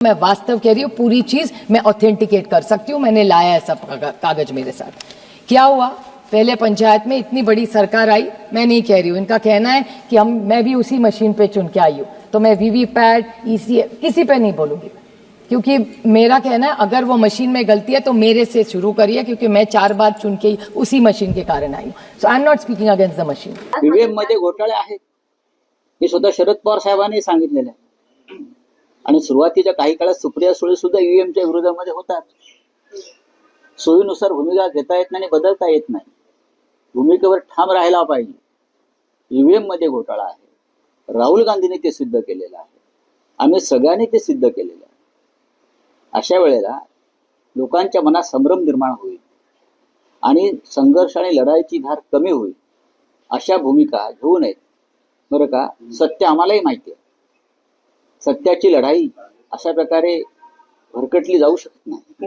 मैं वास्तव कह रही हूँ, पूरी चीज़ मैं ऑथेंटिकेट कर सकती हूँ, मैंने लाया है सब कागज़ मेरे साथ। क्या हुआ? पहले पंचायत में इतनी बड़ी सरकार आई, मैं नहीं कह रही हूँ। इनका कहना है कि हम, मैं भी उसी मशीन पे चुन के आई हूँ। तो मैं वीवीपैट ईसी किसी पे नहीं बोलूँगी। क्योंकि मेरा कहना है, अगर वो मशीन में गलती है तो मेरे से शुरू करिए, क्योंकि मैं चार बार चुन के उसी मशीन के कारण आई हूँ। So I am not speaking against the machine मध्ये घोटाळे आहेत. हे शरद पवार साहेबांनी सांगितलेलं आहे. आणि सुरुवातीच्या काही काळात सुप्रिया सुळे सुद्धा ईव्हीएमच्या विरोधामध्ये होतात. सोयीनुसार भूमिका घेता येत नाही आणि बदलता येत नाही. भूमिकेवर ठाम राहायला पाहिजे. ईव्हीएममध्ये घोटाळा आहे. राहुल गांधीने ते सिद्ध केलेलं आहे. आम्ही सगळ्यांनी ते सिद्ध केलेलं आहे. अशा वेळेला लोकांच्या मनात संभ्रम निर्माण होईल. आणि संघर्ष आणि लढाईची धार कमी होईल. अशा भूमिका घेऊ नयेत. बरं का? सत्य आम्हालाही माहिती आहे. सत्याची लढाई अशा प्रकारे भरकटली जाऊ शकत नाही.